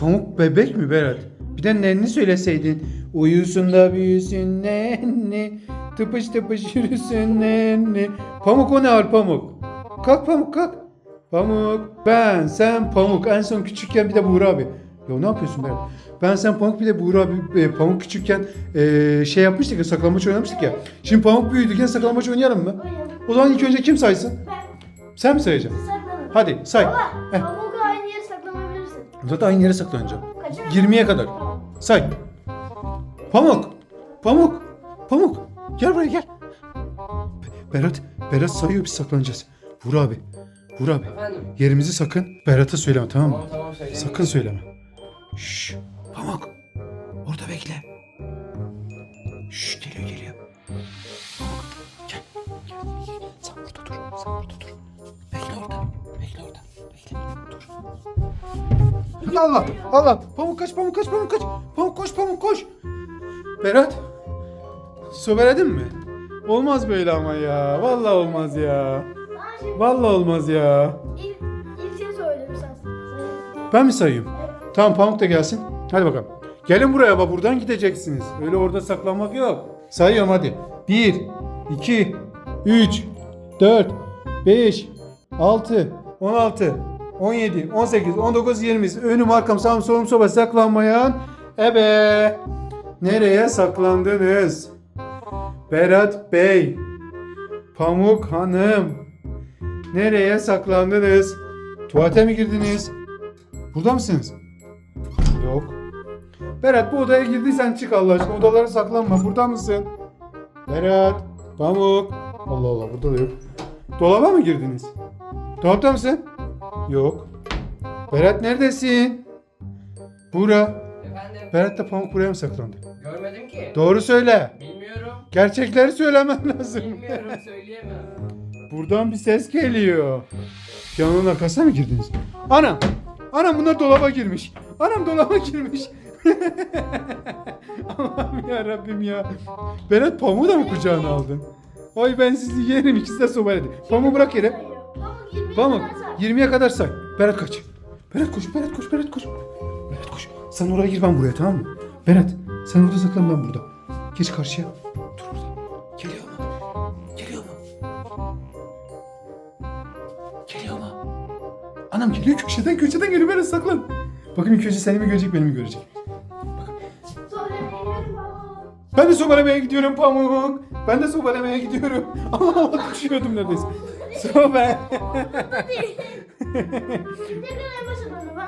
Pamuk bebek mi Berat? Bir de nenni söyleseydin. Uyusun da büyüsün nenni. Tıpış tıpış yürüsün nenni. Pamuk o ne var Pamuk? Kalk Pamuk kalk. Pamuk. Ben sen Pamuk. En son küçükken bir de Buğra abi. Ya ne yapıyorsun Berat? Ben sen Pamuk bir de Buğra abi e, Pamuk küçükken e, şey yapmıştık ya saklambaç oynamıştık ya. Şimdi Pamuk büyüdükken saklambaç oynayalım mı? O zaman ilk önce kim saysın? Ben. Sen mi sayacaksın? Hadi say. Baba, Heh. Zaten aynı yere saklanacağım. Kaçına 20'ye kadar. Say. Pamuk. Pamuk. Pamuk. Gel buraya gel. Be- Berat. Berat sayıyor biz saklanacağız. Vur abi. Vur abi. Efendim? Yerimizi sakın Berat'a söyleme tamam mı? Tamam tamam söyle. Sakın söyleme. Şşş. Pamuk. Orada bekle. Şşş geliyor geliyor. Pamuk. Gel. Gel. Sen burada dur. Sen burada dur. Bekle orada. Bekle orada. Bekle. Dur. Allah. Allah. Pamuk kaç. Pamuk kaç. Pamuk kaç. Pamuk koş. Pamuk koş. Berat. Sobeledin mi? Olmaz böyle ama ya. Vallahi olmaz ya. Vallahi olmaz ya. ilk, ilk şey söyledim. Sen- Ben mi sayayım? Tamam Pamuk da gelsin. Hadi bakalım. Gelin buraya bak buradan gideceksiniz. Öyle orada saklanmak yok. Sayıyorum hadi. 1, 2, 3, 4, 5, 6, 16, 17, 18, 19, 20. Önüm arkam sağım solum soba saklanmayan. Ebe. Nereye saklandınız? Berat Bey. Pamuk Hanım. Nereye saklandınız? Tuvalete mi girdiniz? Burada mısınız? Yok. Berat bu odaya girdiysen çık Allah aşkına. Odalara saklanma. Burada mısın? Berat. Pamuk. Allah Allah burada da yok. Dolaba mı girdiniz? Dolapta mısın? Yok. Berat neredesin? Bura. Efendim? Berat da Pamuk buraya mı saklandı? Görmedim ki. Doğru söyle. Bilmiyorum. Gerçekleri söylemen lazım. Bilmiyorum söyleyemem. Buradan bir ses geliyor. Piyanonun arkasına mı girdiniz? Anam! Anam bunlar dolaba girmiş. Anam dolaba girmiş. Allah'ım ya Rabbim ya. Berat pamuğu da mı kucağına aldın? Ay ben sizi yerim ikisi de sobaledi. Pamuğu bırak yere. Pamuk 20 Pamuk kadar say. 20'ye kadar say. Berat kaç. Berat koş, Berat koş, Berat koş. Berat koş. Sen oraya gir ben buraya tamam mı? Berat sen orada saklan ben burada. Geç karşıya. Dur orada. Geliyor mu? Geliyor mu? Geliyor mu? Anam geliyor köşeden köşeden geliyor Berat saklan. Bakın ilk önce seni mi görecek beni mi görecek? Ben de sobalamaya gidiyorum Pamuk. Ben de sobalamaya gidiyorum. Allah Allah düşüyordum neredeyse. Sobe. Ben-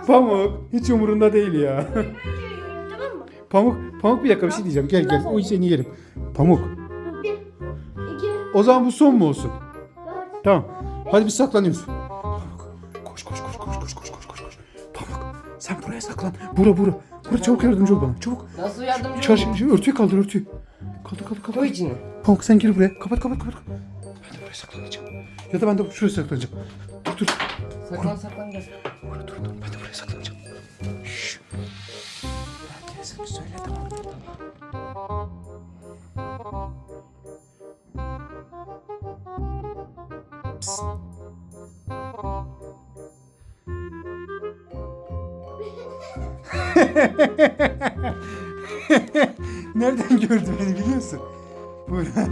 Pamuk hiç umurunda değil ya. Pamuk, Pamuk bir dakika bir şey diyeceğim. Gel gel o seni yerim. Pamuk. Bir, iki, O zaman bu son mu olsun? Tamam. Hadi biz saklanıyoruz. Pamuk. Koş koş koş koş koş koş koş koş. koş. Pamuk. Sen buraya saklan. Bura bura. Bura çabuk yardımcı ol bana. Çabuk. Nasıl yardımcı Çarşı, olayım? Şey, örtüyü kaldır örtüyü. Kaldır kaldır kaldır. Koy içine. Pamuk sen gir buraya. Kapat kapat kapat. Ben de buraya saklanacağım. Ya da ben de şuraya saklanacağım. Dur dur. Saklan saklan gel. Dur dur dur. Ben de buraya saklanacağım. Şşş. Herkese söyle tamam. Psst. Nereden gördü beni biliyorsun? Buradan.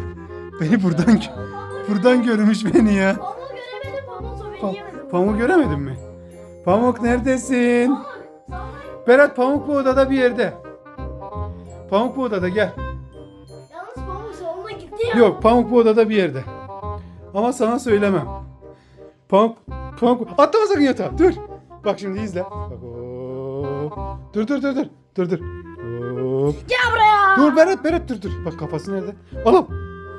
Beni buradan gö- buradan görmüş beni ya. Pamuk göremedim. Pamuk sobeyi Pa- yemedim. Pamuk göremedin mi? Pamuk neredesin? Pamuk. Berat Pamuk bu odada bir yerde. Pamuk bu odada gel. Yalnız Pamuk soluna gitti ya. Yok Pamuk bu odada bir yerde. Ama sana söylemem. Pamuk, Pamuk atlama sakın yatağa dur. Bak şimdi izle. Bak hop. Dur dur dur dur. Dur dur. Hop. Gel buraya. Dur Berat Berat dur dur. Bak kafası nerede? Oğlum.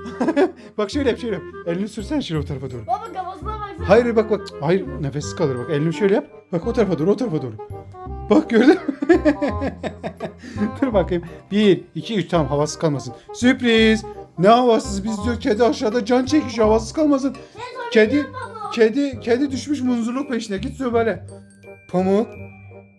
bak şöyle yap şöyle yap. Elini sürsen şöyle o tarafa doğru. Baba kafasına baksana. Hayır bak bak. Hayır nefessiz kalır bak. Elini şöyle yap. Bak o tarafa doğru o tarafa doğru. Bak gördün mü? Dur bakayım. Bir, iki, üç. Tamam havasız kalmasın. Sürpriz. Ne havasız? Biz diyor kedi aşağıda can çekişiyor. Havasız kalmasın. Kedi, kedi, kedi düşmüş munzurluk peşine. Git söyle. Pamuk.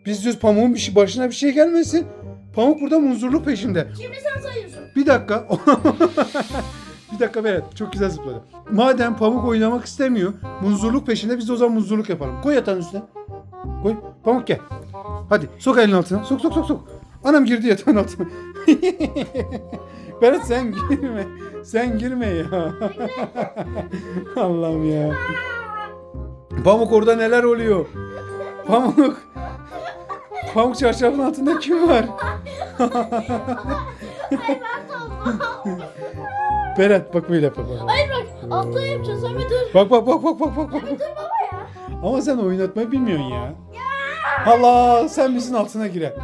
Biz diyoruz pamuğun bir şey, başına bir şey gelmesin. Pamuk burada munzurluk peşinde. Şimdi sen sayıyorsun. Bir dakika. dakika Berat. Çok güzel zıpladı. Madem Pamuk oynamak istemiyor. Munzurluk peşinde biz de o zaman munzurluk yapalım. Koy yatağın üstüne. Koy. Pamuk gel. Hadi sok elin altına. Sok sok sok sok. Anam girdi yatağın altına. Berat sen girme. Sen girme ya. Allah'ım ya. Pamuk orada neler oluyor? Pamuk. Pamuk çarşafın altında kim var? Berat bak böyle yap bak. bak. Hayır bak altta yapacağız Ahmet dur. Bak bak bak bak bak bak. bak. Dur baba ya. Ama sen oynatmayı bilmiyorsun ya. Allah sen misin altına gire.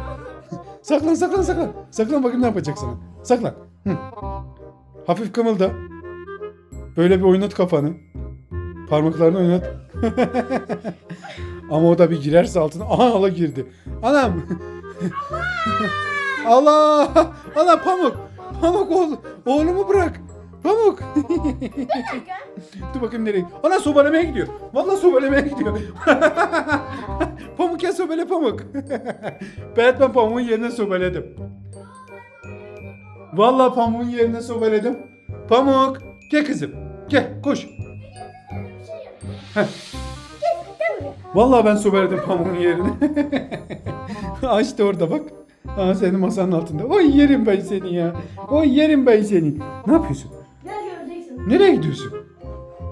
saklan saklan saklan. Saklan bakayım ne yapacak sana. Saklan. Hı. Hafif kımılda. Böyle bir oynat kafanı. Parmaklarını oynat. Ama o da bir girerse altına. Aha Allah girdi. Anam. Allah. Allah pamuk. Pamuk oğul, oğlumu bırak. Pamuk. Dur bakayım nereye. Ana sobalemeye gidiyor. Vallahi sobalemeye gidiyor. pamuk ya sobele pamuk. Berat ben pamuğun yerine sobeledim. Vallahi pamuğun yerine sobeledim. Pamuk gel kızım. Gel koş. Heh. Vallahi ben sobeledim pamuğun yerini. Ağaç da orada bak. Aa senin masanın altında. Oy yerim ben seni ya. Oy yerim ben seni. Ne yapıyorsun? Nereye gidiyorsun?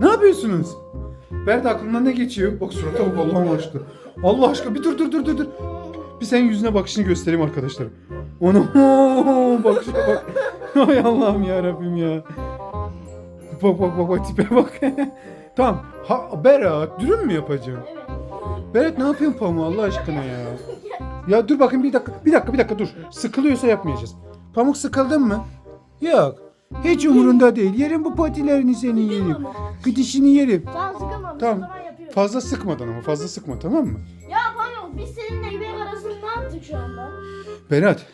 Ne yapıyorsunuz? Berat aklından ne geçiyor? Bak surata bak Allah'ım aşkına. Allah aşkına bir dur dur dur dur dur. Bir senin yüzüne bakışını göstereyim arkadaşlarım. Onu bakışa bak. Ay Allah'ım ya Rabbim ya. Bak bak bak bak tipe bak. tamam. Ha, Berat dürüm mü yapacağım? Evet. Berat ne yapıyorsun pamuğu Allah aşkına ya? Ya dur bakayım bir dakika. Bir dakika bir dakika dur. Sıkılıyorsa yapmayacağız. Pamuk sıkıldın mı? Yok. Hiç umurunda değil. Yerim bu patilerini seni yerim. Gıdışını yerim. Tamam sıkılmamış Tamam. yapıyorum. Fazla sıkmadan ama fazla sıkma tamam mı? ya pardon biz seninle İpek arasında ne yaptık şu anda? Berat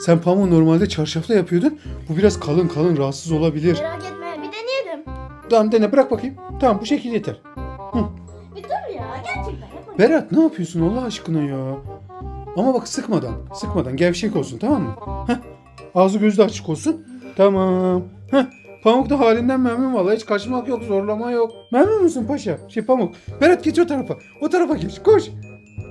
sen pamuğu normalde çarşafla yapıyordun. Bu biraz kalın kalın rahatsız olabilir. Merak etme bir deneyelim. Tamam dene bırak bakayım. Tamam bu şekil yeter. Bir dur ya gerçekten yapalım. Berat ne yapıyorsun Allah aşkına ya? Ama bak sıkmadan. Sıkmadan gevşek olsun tamam mı? Heh. Ağzı gözü de açık olsun. Tamam. Heh. Pamuk da halinden memnun vallahi hiç kaçmak yok zorlama yok. Memnun musun paşa? Şey Pamuk. Berat geç o tarafa. O tarafa geç koş.